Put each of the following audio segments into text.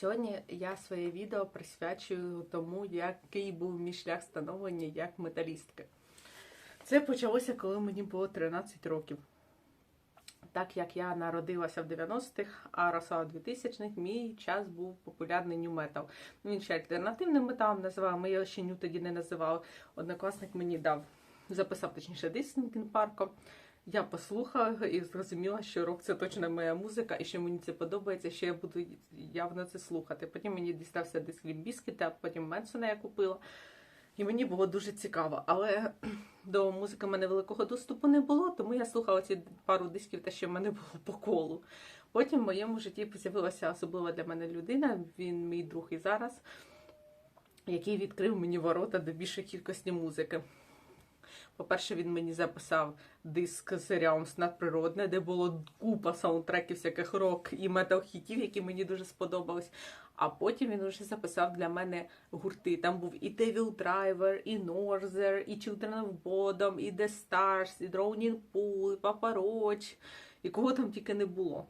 Сьогодні я своє відео присвячую тому, який був мій шлях становлення як металістки. Це почалося, коли мені було 13 років. Так як я народилася в 90-х, а росла в 2000-х, мій час був популярний нью метал. Він ще альтернативним металом називав, ми його ще ню тоді не називали. Однокласник мені дав, записав точніше Парком. Я послухала і зрозуміла, що рок це точно моя музика, і що мені це подобається, що я буду явно це слухати. Потім мені дістався диск Лімбіскіта, а потім Менсона я купила. І мені було дуже цікаво. Але до музики в мене великого доступу не було, тому я слухала ці пару дисків, те, що в мене було по колу. Потім в моєму житті з'явилася особлива для мене людина, він мій друг і зараз, який відкрив мені ворота до більшої кількості музики. По-перше, він мені записав диск з серіалом «Надприродне», де було купа саундтреків всяких рок і метал-хітів, які мені дуже сподобались. А потім він вже записав для мене гурти. Там був і Devil Driver, і Norther, і Children of Bodom, і The Stars, і Drowning Pool, і Papa Roach, і кого там тільки не було.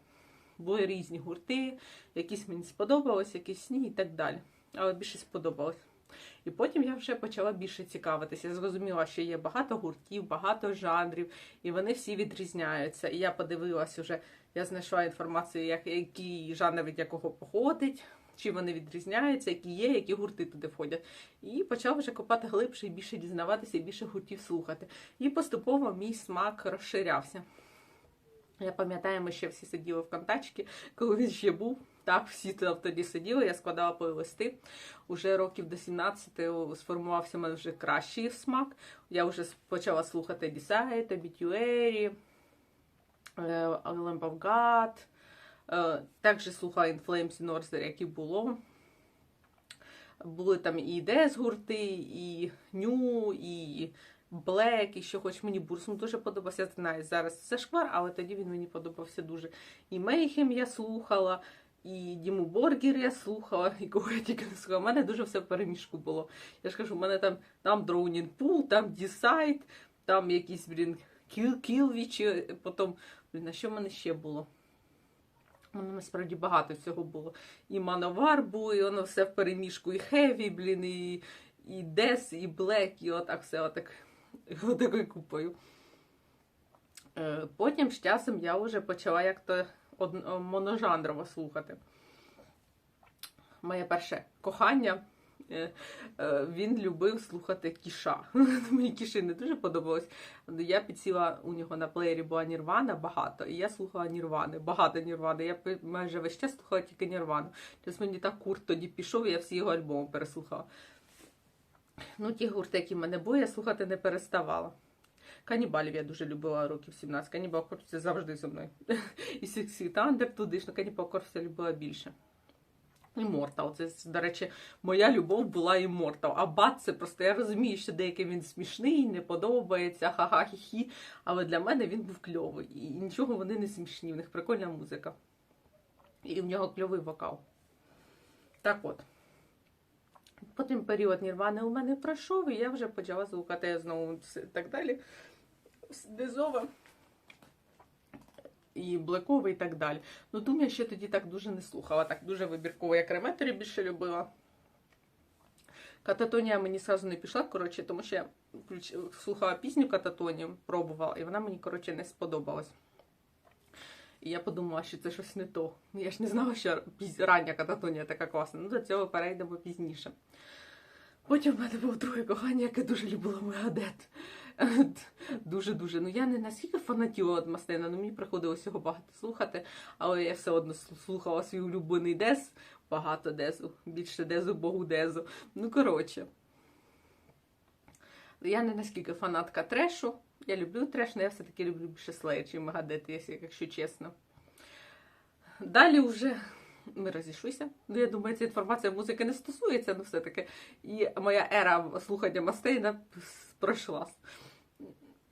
Були різні гурти, якісь мені сподобались, якісь ні і так далі. Але більше сподобалось. І потім я вже почала більше цікавитися. Я зрозуміла, що є багато гуртів, багато жанрів, і вони всі відрізняються. І я подивилася вже, я знайшла інформацію, як, який жанр від якого походить, чи вони відрізняються, які є, які гурти туди входять. І почала вже копати глибше і більше дізнаватися, і більше гуртів слухати. І поступово мій смак розширявся. Я пам'ятаю, ми ще всі сиділи в контачці, коли він ще був. Так, всі там тоді сиділи, я складала плейлисти. Уже років до 17 сформувався в мене вже кращий смак. Я вже почала слухати Дісайт, Obituary, Lamp of God. Також слухала In Flames і Norther, які було. Були там і Дес гурти, і Ню, і Блек, і що хоч мені Бурсум дуже подобався. Знаю, зараз це шквар, але тоді він мені подобався дуже. І Мейхем я слухала, і Діму Боргер я слухала, і кого я тільки не слухала. У мене дуже все в переміжку було. Я ж кажу, у мене там там Дроунін Пул, там Дісайт, там якісь, блін, Кіл Кілвічі, потім, блін, а що в мене ще було? У мене насправді багато всього було. І Мановар був, і воно все в переміжку, і Хеві, блін, і і Дес, і Блек, і отак все отак, отакою купою. Потім з часом я вже почала як-то моножанрово слухати. Моє перше кохання. Він любив слухати кіша. Мені кіші не дуже подобалось. Я підсіла у нього на плеєрі була Нірвана багато, і я слухала Нірвани, багато Нірвани. Я майже весь час слухала тільки Нірвану. Тобто мені так курт тоді пішов, і я всі його альбоми переслухала. Ну, ті гурти, які в мене були, я слухати не переставала. Канібалів я дуже любила років 17. Канібал Корпс завжди зі мною. І Six Thunder туди ж, ну Канібал Корпс любила більше. Іммортал. Це, до речі, моя любов була іммортал. А бат це просто я розумію, що деяким він смішний, не подобається, ха-ха-хі-хі. Але для мене він був кльовий. І нічого вони не смішні. В них прикольна музика. І в нього кльовий вокал. Так от. Потім період Нірвани у мене пройшов, і я вже почала слухати знову так далі. Дезове і блекове і так далі. Ну, Дум я ще тоді так дуже не слухала, так дуже вибірково. Я креметорі більше любила. Кататонія мені сразу не пішла, коротше, тому що я слухала пісню Кататонію, пробувала, і вона мені, коротше, не сподобалась. І я подумала, що це щось не то. Я ж не знала, що рання кататонія така класна. Ну, до цього перейдемо пізніше. Потім в мене було друге кохання, яке дуже любила Мегадет. Дуже-дуже. Ну я не наскільки фанатіла від Мастейна, ну мені приходилось його багато слухати, але я все одно слухала свій улюблений Дез, багато Дезу, більше Дезу, Богу Дезу. Ну, коротше. Я не наскільки фанатка трешу. Я люблю треш, але я все-таки люблю більше Слея, чи Мегадет, якщо чесно. Далі вже ми розійшлися. Ну, я думаю, ця інформація музики не стосується, ну все-таки. І моя ера слухання Мастейна пройшла.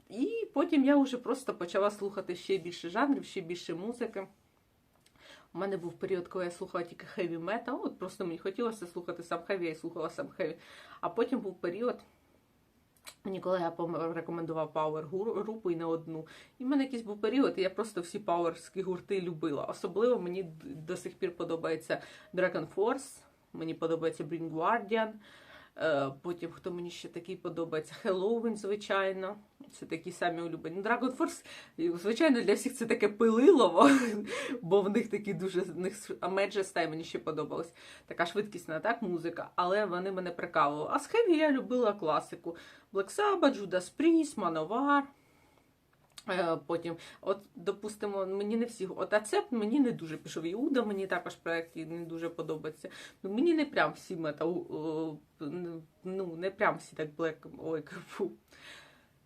І потім я вже просто почала слухати ще більше жанрів, ще більше музики. У мене був період, коли я слухала тільки хеві метал. От просто мені хотілося слухати сам хеві, я слухала сам хеві. А потім був період, Мені колега рекомендував пауер групу і не одну. І в мене якийсь був період, і я просто всі пауерські гурти любила. Особливо мені до сих пір подобається Dragon Force, мені подобається Bring Guardian. Е, Потім, хто мені ще такий подобається, Хеллоуін, звичайно. Це такі самі улюблені. Dragon Force, звичайно, для всіх це таке пилилово, бо в них такі дуже в них а Majesty мені ще подобалось. Така швидкісна так, музика, але вони мене прикалували. А з Heavy я любила класику. Black Sabbath, Judas Priest, Manowar. Е, Потім, от, допустимо, мені не всі. От Ацепт мені не дуже пішов. Іуда мені також в проєкті не дуже подобається. Ну, мені не прям всі метал, е, ну, не прям всі так Black, ой, фу.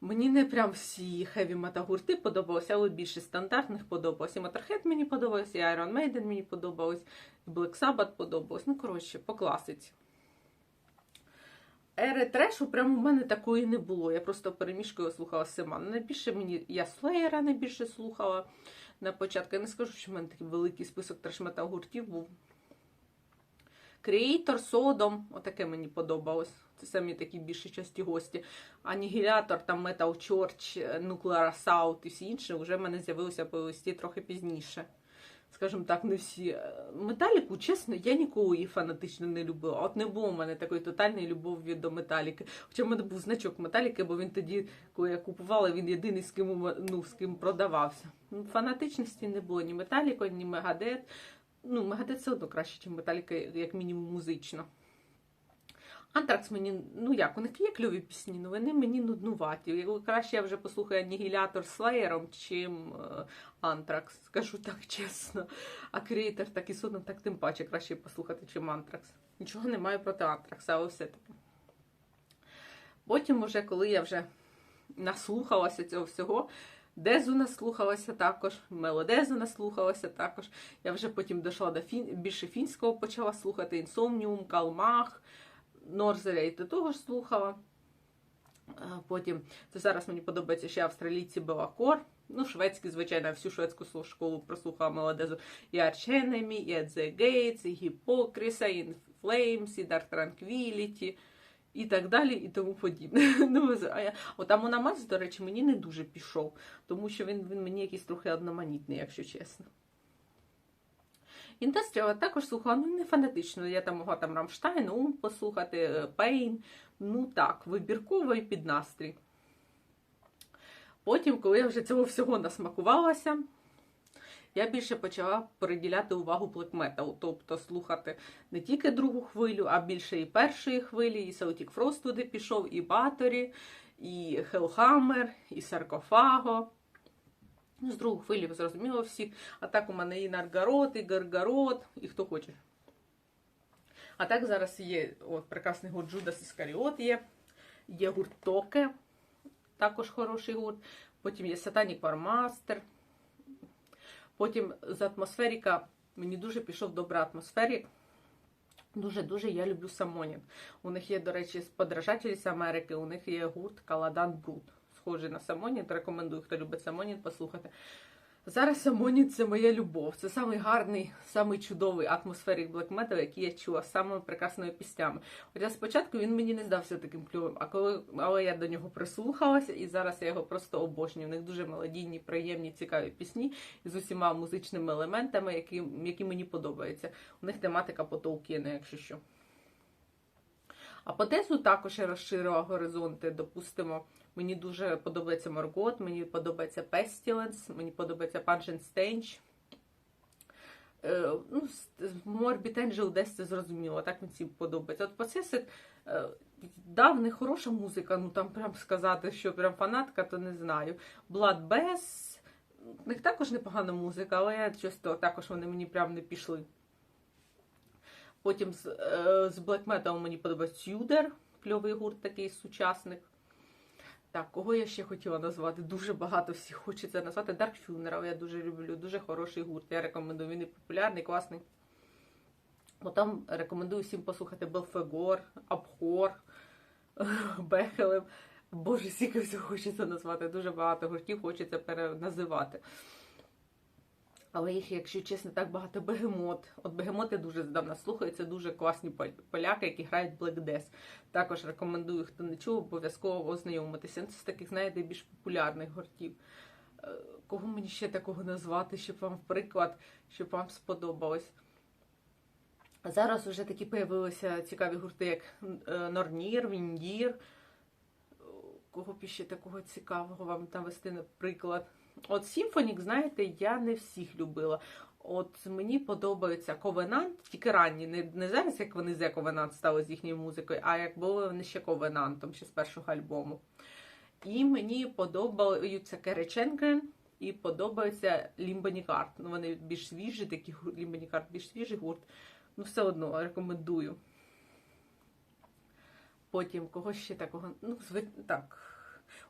Мені не прям всі хеві метагурти подобалися, але більше стандартних подобалось. І Motorhead мені подобалось, і Iron Maiden мені подобалось, і Black Sabbath подобалось. Ну, коротше, по класиці. Ери трешу прямо в мене такої не було. Я просто перемішкою слухала сама. Ну, Найбільше мені я Слеєра найбільше слухала на початку. Я не скажу, що в мене такий великий список треш-метал гуртів був. Creator, Содом, отаке мені подобалось. Це самі такі більші часті гості. Анігілятор, там Metal Church, Nuclear Assault і всі інші вже в мене з'явилися по листі трохи пізніше. Скажімо так, не всі. Металіку, чесно, я ніколи її фанатично не любила. От не було в мене такої тотальної любові до металіки. Хоча в мене був значок металіки, бо він тоді, коли я купувала, він єдиний з ким ну, з ким продавався. Ну, Фанатичності не було ні Металіко, ні Мегадет. Ну, Мегадет все одно краще, ніж Металіка, як мінімум музично. Антракс мені, ну як, у них є кльові пісні, але вони мені нуднуваті. Краще я вже послухаю Анігілятор Слеєром, чим е, Антракс, скажу так чесно. А Creator так і судно, так тим паче краще послухати, чим Антракс. Нічого не маю проти Антракса, але все-таки. Потім, уже, коли я вже наслухалася цього всього, Дезу наслухалася також, Мелодезу наслухалася також. Я вже потім дійшла до фін... більше фінського, почала слухати Інсомніум, Калмах. Норзеля і до того ж слухала. Потім це зараз мені подобається ще австралійці Белакор. Ну, шведські, звичайно, всю шведську школу прослухала мелодезу. І Archenemy, і the Gates, і Hypocrisy, і Flames, і Dark Tranquility, і так далі, і тому подібне. ну, а я... От Амонамас, до речі, мені не дуже пішов, тому що він, він мені якийсь трохи одноманітний, якщо чесно. Індастріал також слухала, ну не фанатично. Я там могла там Рамштайн, Ум послухати, Пейн. Ну так, вибірково і під настрій. Потім, коли я вже цього всього насмакувалася, я більше почала приділяти увагу блек-металу, тобто слухати не тільки другу хвилю, а більше і першої хвилі, і Celtic Frost туди пішов, і Баторі, і Hellhammer, і Саркофаго. Ну, з другої хвилі, зрозуміло, всіх. А так у мене і Наргарот, і Гаргарот, і хто хоче. А так зараз є от, прекрасний гурт Джудас Іскаріот є. Є гурт Токе, також хороший гурт. Потім є Сатанік Вармастер. Потім з атмосферіка мені дуже пішов добра атмосферік. Дуже-дуже я люблю Самонін. У них є, до речі, подражателі з Америки, у них є гурт Каладан Бруд схожий на Самонін. Рекомендую, хто любить Самонін, послухати. Зараз Самонін це моя любов. Це самий гарний, самий чудовий атмосферик блек метал, який я чула з самими прекрасними піснями. Хоча спочатку він мені не здався таким кльовим, а коли але я до нього прислухалася, і зараз я його просто обожнюю. В них дуже мелодійні, приємні, цікаві пісні з усіма музичними елементами, які, які мені подобаються. У них тематика по Толкіну, якщо що. А по також я розширила горизонти. Допустимо, мені дуже подобається Моргот, мені подобається Pestilence, мені подобається Stench. Е, ну, Morbid Angel десь це зрозуміло, так мені подобається. От Possessed, е, да, в них хороша музика, ну там прям сказати, що прям фанатка, то не знаю. Bass, в них також непогана музика, але часто також вони мені прям не пішли. Потім з, е, з Black Metal мені подобається Юдер, кльовий гурт такий сучасник. Так, кого я ще хотіла назвати? Дуже багато всіх хочеться назвати. Dark Funeral я дуже люблю, дуже хороший гурт. Я рекомендую. Він і популярний, класний. Потім рекомендую всім послухати Белфегор, Абхор, Бехелем. Боже, скільки всього хочеться назвати. Дуже багато гуртів хочеться переназивати. Але їх, якщо чесно, так багато бегемот. От бегемот я дуже здавна слухаю. Це дуже класні поляки, які грають Black Death. Також рекомендую, хто не чув, обов'язково ознайомитися. Це з таких, знаєте, більш популярних гуртів. Е, Кого мені ще такого назвати, щоб вам, приклад, щоб вам сподобалось? Зараз вже такі появилися цікаві гурти, як е, Норнір, Віндір. Кого б ще такого цікавого вам навести, наприклад? От Сімфонік, знаєте, я не всіх любила. От мені подобається Ковенант, тільки ранні, не, не зараз, як вони за Ковенант стали з їхньою музикою, а як були вони ще Ковенантом, ще з першого альбому. І мені подобаються Кереченкен і подобається Лімбанікарт. Ну, вони більш свіжі, такі Лімбанікарт більш свіжий гурт. Ну, все одно рекомендую. Потім кого ще такого. Ну, так.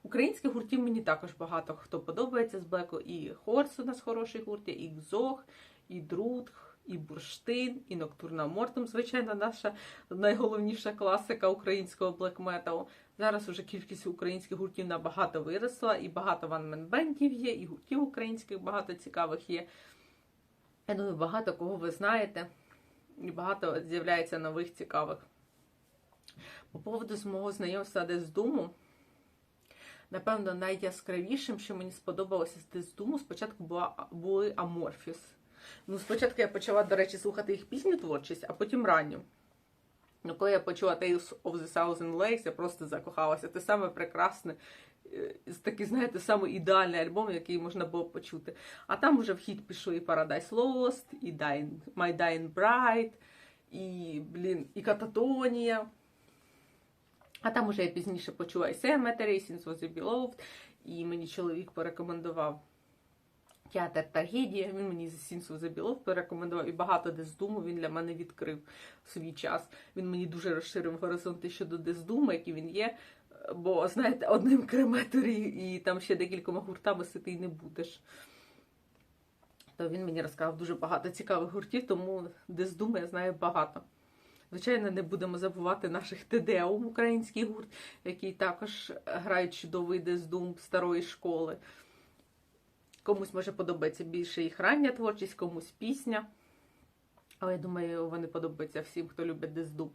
Українських гуртів мені також багато хто подобається з Блеку. І Хорс у нас хороший гурт, і Гзох, і Друдх, і Бурштин, і Ноктурна Мортум, звичайно, наша найголовніша класика українського блек-металу. Зараз уже кількість українських гуртів набагато виросла, і багато ванмен-бендів є, і гуртів українських багато цікавих є. Я думаю, багато кого ви знаєте, і багато з'являється нових цікавих. По поводу з мого знайомства десь з Думу, напевно, найяскравішим, що мені сподобалося з Думу, спочатку була, були Аморфіс. Ну, спочатку я почала, до речі, слухати їх пісню творчість, а потім ранню. Ну, коли я почула Tales of the Thousand Lakes, я просто закохалася. Це саме прекрасне, е, такий, знаєте, саме ідеальний альбом, який можна було почути. А там вже в хід пішли і Paradise Lost, і Dying, My Dying Bride, і, блін, і Кататонія. А там уже я пізніше почула і Cemetery, і Was the Beloved, і мені чоловік порекомендував театр трагедія. Він мені з Sins Was the порекомендував, і багато Дездуму він для мене відкрив в свій час. Він мені дуже розширив горизонти щодо Дездуму, який він є. Бо, знаєте, одним крематорі і там ще декількома гуртами сити й не будеш. То він мені розказав дуже багато цікавих гуртів, тому Дездуму я знаю багато. Звичайно, не будемо забувати наших ТДУ, український гурт, який також грають чудовий Дездум старої школи. Комусь може подобається більше їх рання творчість, комусь пісня. Але я думаю, вони подобаються всім, хто любить Дездум.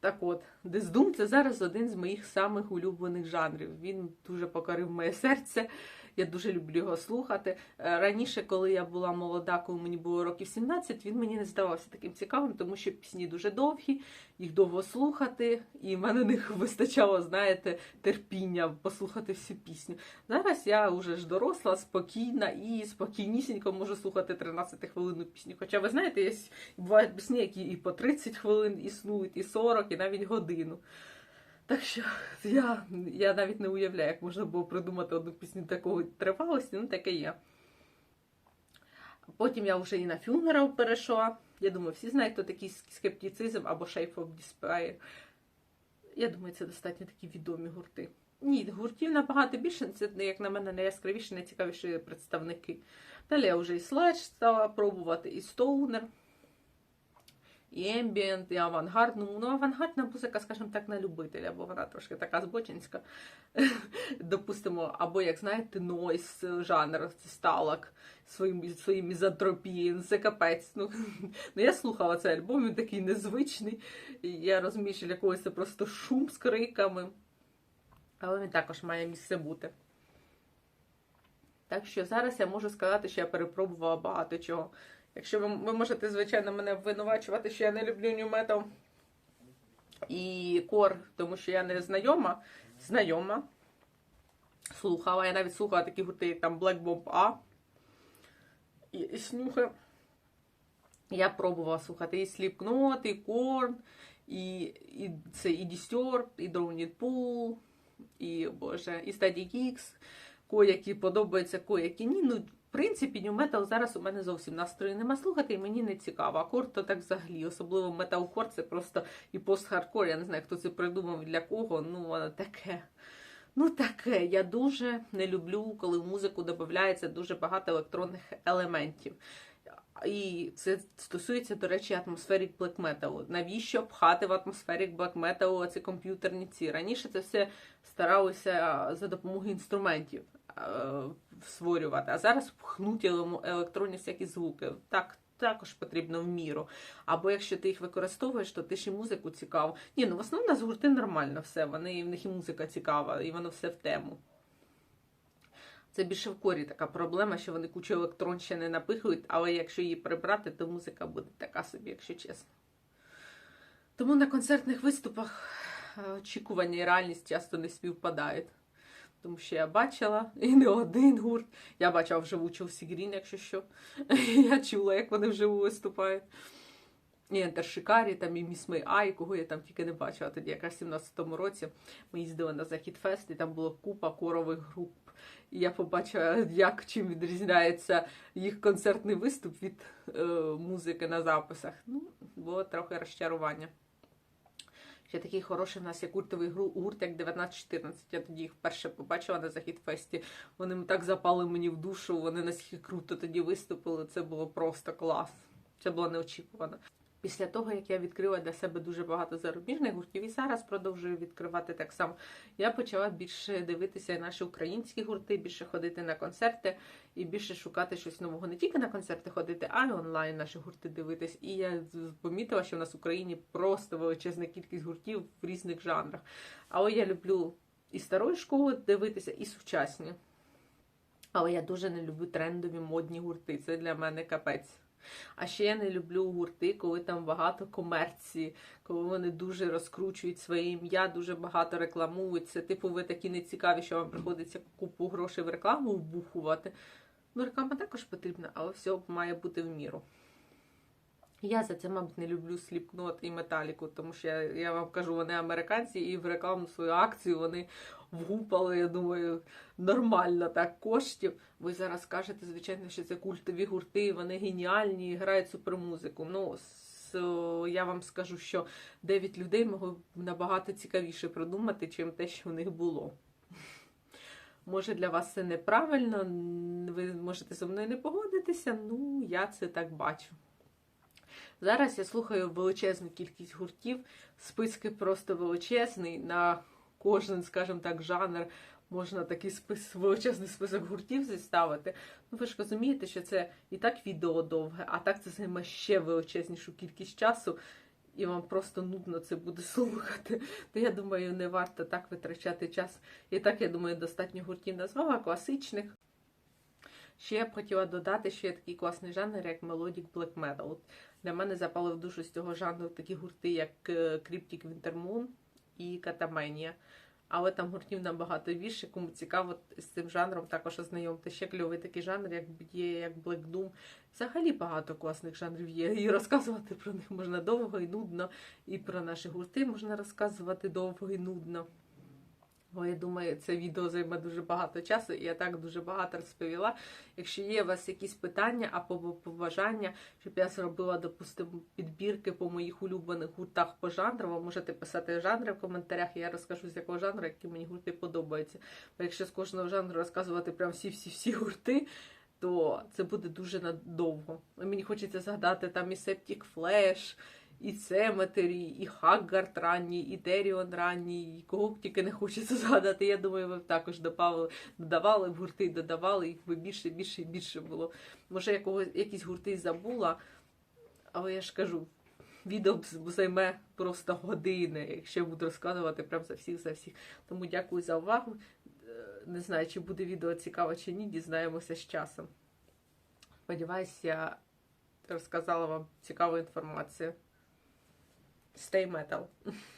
Так от, Дездум це зараз один з моїх самих улюблених жанрів. Він дуже покорив моє серце. Я дуже люблю його слухати. Е, Раніше, коли я була молода, коли мені було років 17, він мені не здавався таким цікавим, тому що пісні дуже довгі, їх довго слухати, і в мене не вистачало, знаєте, терпіння послухати всю пісню. Зараз я вже ж доросла, спокійна і спокійнісінько можу слухати 13 хвилинну пісню. Хоча ви знаєте, є бувають пісні, які і по 30 хвилин існують, і 40, і навіть годину. Так що я, я навіть не уявляю, як можна було придумати одну пісню такої тривалості, ну таке є. Потім я вже і на Funeral перейшла. Я думаю, всі знають, хто такий скептицизм або Shape of Despair. Я думаю, це достатньо такі відомі гурти. Ні, гуртів набагато більше, це, як на мене, найяскравіші, найцікавіші представники. Далі я вже і Sledge стала пробувати, і Stoner і ембієнт, і авангард. Ну, ну, авангардна музика, скажімо так, на любителя, бо вона трошки така збочинська. Допустимо, або, як знаєте, нойс жанр, це сталак своїм, своїм мізантропією, це капець. Ну, ну, я слухала цей альбом, він такий незвичний. І я розумію, що для когось це просто шум з криками. Але він також має місце бути. Так що зараз я можу сказати, що я перепробувала багато чого. Якщо ви, ви можете, звичайно, мене обвинувачувати, що я не люблю нью метал і кор, тому що я не знайома, знайома. Слухала. Я навіть слухала такі гурти, як там Black Bomb A і, і Снюхи. Я пробувала слухати і Slipknot, і Korn, і, і це і Disturbed, і Drowned Pool, і, боже, і Static X. Коякі подобаються, коякі ні. Ну, принципі, нью метал зараз у мене зовсім настрою нема слухати, і мені не цікаво. Акорд то так взагалі. Особливо металкор це просто і пост-хардкор. Я не знаю, хто це придумав для кого. Ну, воно таке. Ну, таке. Я дуже не люблю, коли в музику додається дуже багато електронних елементів. І це стосується, до речі, атмосферік блек-металу. Навіщо пхати в атмосферік блек-металу ці комп'ютерні ці? Раніше це все старалося за допомогою інструментів. Е, створювати, а зараз пхнуть електронні всякі звуки. Так. Також потрібно в міру. Або якщо ти їх використовуєш, то ти ж і музику цікаву. Ні, ну в основному нас гурти нормально все. Вони в них і музика цікава, і воно все в тему. Це більше в корі така проблема, що вони кучу електронщини напихують, але якщо її прибрати, то музика буде така собі, якщо чесно. Тому на концертних виступах е, очікування і реальність часто не співпадають. Тому що я бачила і не один гурт. Я бачила вживу Челсі Грін, якщо що. Я чула, як вони вживу виступають. І Ентер Шикарі, там і Міс Мей Ай, кого я там тільки не бачила. Тоді якраз в 17-му році ми їздили на Захід Фест, і там було купа корових груп. І я побачила, як чим відрізняється їх концертний виступ від е, музики на записах. Ну, було трохи розчарування. Ще такий хороший в нас є культовий гурт, як 1914. Я тоді їх вперше побачила на Захід Фесті. Вони так запали мені в душу, вони наскільки круто тоді виступили. Це було просто клас. Це було неочікувано. Після того, як я відкрила для себе дуже багато зарубіжних гуртів, і зараз продовжую відкривати так само, я почала більше дивитися наші українські гурти, більше ходити на концерти і більше шукати щось нового. Не тільки на концерти ходити, а й онлайн наші гурти дивитись. І я помітила, що в нас в Україні просто величезна кількість гуртів в різних жанрах. Але я люблю і старої школи дивитися, і сучасні. Але я дуже не люблю трендові модні гурти. Це для мене капець. А ще я не люблю гурти, коли там багато комерції, коли вони дуже розкручують своє ім'я, дуже багато рекламують. Це типу ви такі нецікаві, що вам приходиться купу грошей в рекламу вбухувати. Ну, реклама також потрібна, але все має бути в міру. Я за це, мабуть, не люблю сліпкнот і металіку, тому що я, я вам кажу, вони американці, і в рекламну свою акцію вони вгупали, я думаю, нормально так коштів. Ви зараз кажете, звичайно, що це культові гурти, вони геніальні, і грають супермузику. Ну, я вам скажу, що 9 людей могли б набагато цікавіше продумати, чим те, що в них було. Може, для вас це неправильно, ви можете зі мною не погодитися, ну я це так бачу. Зараз я слухаю величезну кількість гуртів, списки просто величезний. На кожен, скажімо так, жанр можна такий спис, величезний список гуртів зіставити. Ну ви ж розумієте, що це і так відео довге, а так це займе ще величезнішу кількість часу, і вам просто нудно це буде слухати. То я думаю, не варто так витрачати час. І так, я думаю, достатньо гуртів назвала, класичних. Ще я б хотіла додати, що є такий класний жанр, як Melodic Black Metal. Для мене запали в душу з цього жанру такі гурти, як е, Winter Moon і Катаменія. Але там гуртів набагато більше. Кому цікаво з цим жанром, також ознайомте. Ще кльовий такий жанр, як є, як Black Doom. Взагалі багато класних жанрів є. І розказувати про них можна довго і нудно. І про наші гурти можна розказувати довго і нудно. Бо я думаю, це відео займе дуже багато часу, і я так дуже багато розповіла. Якщо є у вас якісь питання або побажання, щоб я зробила, допустимо, підбірки по моїх улюблених гуртах по жанру, ви можете писати жанри в коментарях, і я розкажу, з якого жанру, які мені гурти подобаються. Бо якщо з кожного жанру розказувати прям всі-всі-всі гурти, то це буде дуже надовго. Мені хочеться згадати там і Septic Flash, і Cemetery, і Хаггард ранній, і Теріон ранній, і кого б тільки не хочеться згадати. Я думаю, ви б також додавали, додавали гурти, додавали, їх би більше, більше і більше було. Може, я когось, якісь гурти забула, але я ж кажу, відео займе просто години, якщо я буду розказувати прям за всіх, за всіх. Тому дякую за увагу. Е, Не знаю, чи буде відео цікаво чи ні, дізнаємося з часом. Сподіваюся, я розказала вам цікаву інформацію. Stay metal.